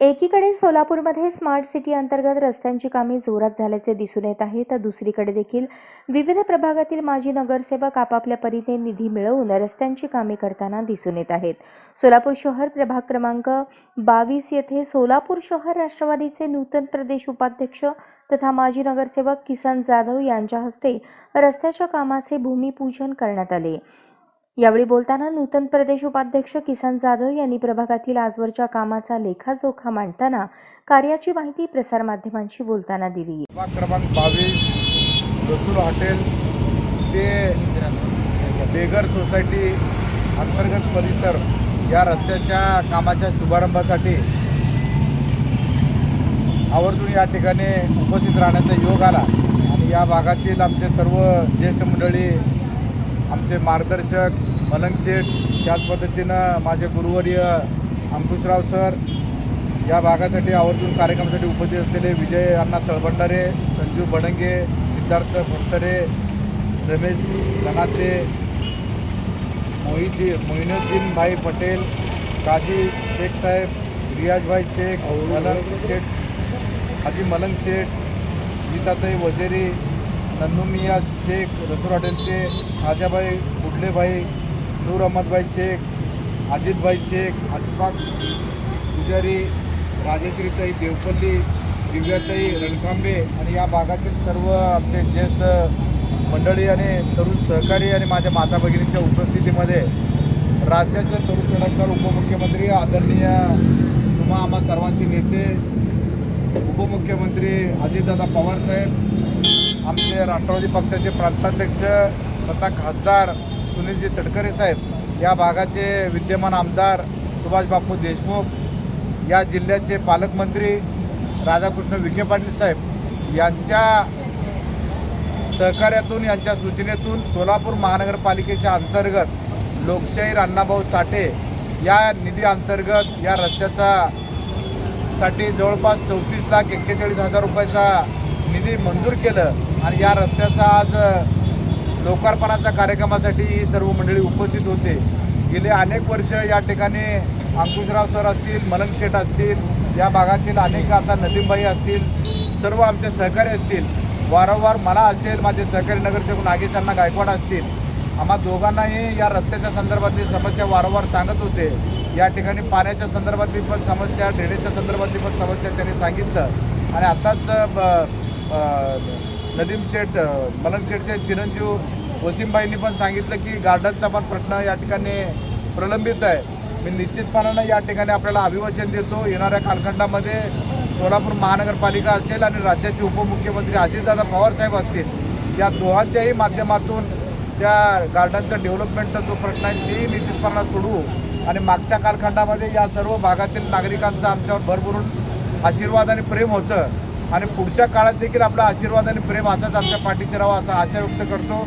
एकीकडे सोलापूरमध्ये smart city अंतर्गत रस्त्यांची कामे जोरात झाल्याचे दिसून येत आहे तर दुसरीकडे देखील विविध प्रभागातील माजी नगरसेवक आपापल्या परीने निधी मिळवून रस्त्यांची कामे करताना दिसून येत आहेत. सोलापूर शहर प्रभाग क्रमांक बावीस येथे सोलापूर शहर राष्ट्रवादीचे नूतन प्रदेश उपाध्यक्ष तथा माजी नगरसेवक किसन जाधव यांच्या हस्ते रस्त्याच्या कामाचे भूमिपूजन करण्यात आले. यावेळी बोलताना नूतन प्रदेश उपाध्यक्ष किसन जाधव यांनी प्रभागातील आजवरच्या कामाचा लेखाजोखा मांडताना कार्याची माहिती प्रसारमाध्यमांशी बोलताना दिली. प्रभाग क्रमांक बावीस रसूल हॉटेल ते बेगर सोसायटी अंतर्गत परिसर या रस्त्याच्या कामाच्या शुभारंभासाठी आवर्जून या ठिकाणी उपस्थित राहण्याचा योग आला. आणि या भागातील आमचे सर्व ज्येष्ठ मंडळी आमचे मार्गदर्शक मलंग शेठ त्याच पद्धतीनं माझे गुरुवर्य अंकुशराव सर या भागासाठी आवर्जून कार्यक्रमासाठी उपस्थित असलेले विजय अण्णा तळभंडारे संजू बडंगे सिद्धार्थ फडतरे रमेश धनाते मोहिती मोहिनुद्दीन भाई पटेल काजी शेख साहेब रियाजभाई शेख मलंग शेठ हाजी मलंग शेठ गीताताई वजेरी नन्नूमिया शेख रसूर हॉटेलचे आजाभाई कुठलेभाई नूर अहमदभाई शेख अजितभाई शेख अशफाक पुजारी राजश्रीताई देवपल्ली दिव्याताई रणकांबे आणि या भागातील सर्व आमचे ज्येष्ठ मंडळी आणि तरुण सहकारी आणि माझ्या माता भगिनींच्या उपस्थितीमध्ये राज्याचे तरुण तडफदार उपमुख्यमंत्री आदरणीय तुम्हा आम्हा सर्वांचे नेते उपमुख्यमंत्री अजितदादा पवारसाहेब आमचे राष्ट्रवादी पक्षाचे प्रांताध्यक्ष तथा खासदार सुनीलजी तटकरे साहेब या भागाचे विद्यमान आमदार सुभाष बापू देशमुख या जिल्ह्याचे पालकमंत्री राधाकृष्ण विखे पाटील साहेब यांच्या सहकार्यातून यांच्या सूचनेतून सोलापूर महानगरपालिकेच्या अंतर्गत लोकशाहीर अण्णाभाऊ साठे या निधी अंतर्गत या रस्त्याचा साठी जवळपास चौतीस लाख एक्केचाळीस हजार रुपयाचा निधी मंजूर केलं आणि या रस्त्याचा आज लोकार्पणाच्या कार्यक्रमासाठी ही सर्व मंडळी उपस्थित होते. गेले अनेक वर्ष या ठिकाणी अंकुशराव सर असतील मलंग शेठ असतील या भागातील अनेक आता नदीमबाई असतील सर्व आमचे सहकारी असतील. वारंवार मला असेल माझे सहकारी नगरसेवक नागेशांना गायकवाड असतील. आम्हा दोघांनाही या रस्त्याच्या संदर्भातली समस्या वारंवार सांगत होते. या ठिकाणी पाण्याच्या संदर्भातली पण समस्या ड्रेनेजच्या संदर्भातली पण समस्या त्यांनी सांगितलं. आणि आत्ताच ब- नदीम शेठ मलंग शेठचे चिरंजीव वसीमबाईंनी पण सांगितलं की गार्डनचा पण प्रश्न या ठिकाणी प्रलंबित आहे. मी निश्चितपणानं या ठिकाणी आपल्याला अभिवाचन देतो. येणाऱ्या कालखंडामध्ये सोलापूर महानगरपालिका असेल आणि राज्याचे उपमुख्यमंत्री अजितदादा पवारसाहेब असतील या दोघांच्याही माध्यमातून त्या गार्डनचा डेव्हलपमेंटचा जो प्रश्न आहे तेही निश्चितपणानं सोडवू आणि मागच्या कालखंडामध्ये या सर्व भागातील नागरिकांचा आमच्यावर भरभरून आशीर्वाद आणि प्रेम होतं. आणि पुढच्या काळात देखील आपला आशीर्वाद आणि प्रेम असाच आमच्या पाठीशी राहावा असा आशा व्यक्त करतो.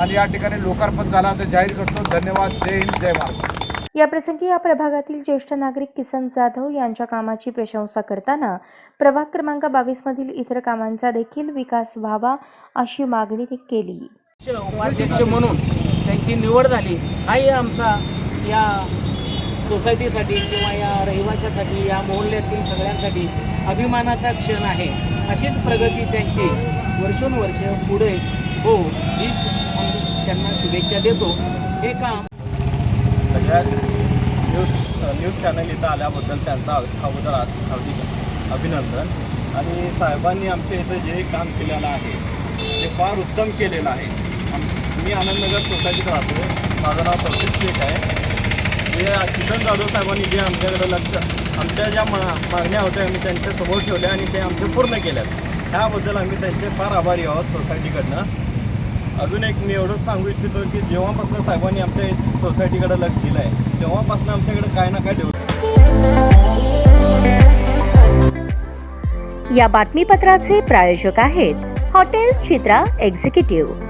आणि या ठिकाणी लोकार्पण झाला असं जाहीर करतो. धन्यवाद. जय हिंद. जय महाराष्ट्र याप्रसंगी या प्रभागातील ज्येष्ठ नागरिक किसन जाधव यांच्या कामाची प्रशंसा करताना प्रभाग क्रमांक बावीस मधील इतर कामांचा देखील विकास व्हावा अशी मागणी ते केली. उपाध्यक्ष म्हणून त्यांची निवड झाली. हाही आमचा या सोसायटीसाठी किंवा या रहिवाशासाठी या मोहल्ल्यातील सगळ्यांसाठी अभिमानाचा क्षण आहे. अशीच प्रगती त्यांची वर्षोनुवर्ष पुढे हो हीच त्यांना शुभेच्छा देतो. हे काम सगळ्या न्यूज न्यूज चॅनल इथं आल्याबद्दल त्यांचा अगोदर हार्दिक अभिनंदन. आणि साहेबांनी आमच्या इथं जे काम केलेलं आहे ते फार उत्तम केलेलं आहे मी आनंदनगर सोसायटीत राहतो. माझं नाव प्रसिद्ध शेख आहे. जे किसन जाधव साहेबांनी जे आमच्याकडं लक्ष आमच्या ज्या मा मागण्या होत्या आम्ही त्यांच्यासमोर ठेवल्या आणि ते आमचे पूर्ण केल्यात. ह्याबद्दल आम्ही त्यांचे फार आभारी आहोत सोसायटीकडनं. अजून एक मी एवढंच सांगू इच्छितो की जेव्हापासून साहेबांनी आमच्या सोसायटीकडे लक्ष दिलं आहे तेव्हापासून आमच्याकडे काय ना काय डेव्हलप या बातमीपत्राचे प्रायोजक आहेत हॉटेल चित्रा एक्झिक्युटिव्ह.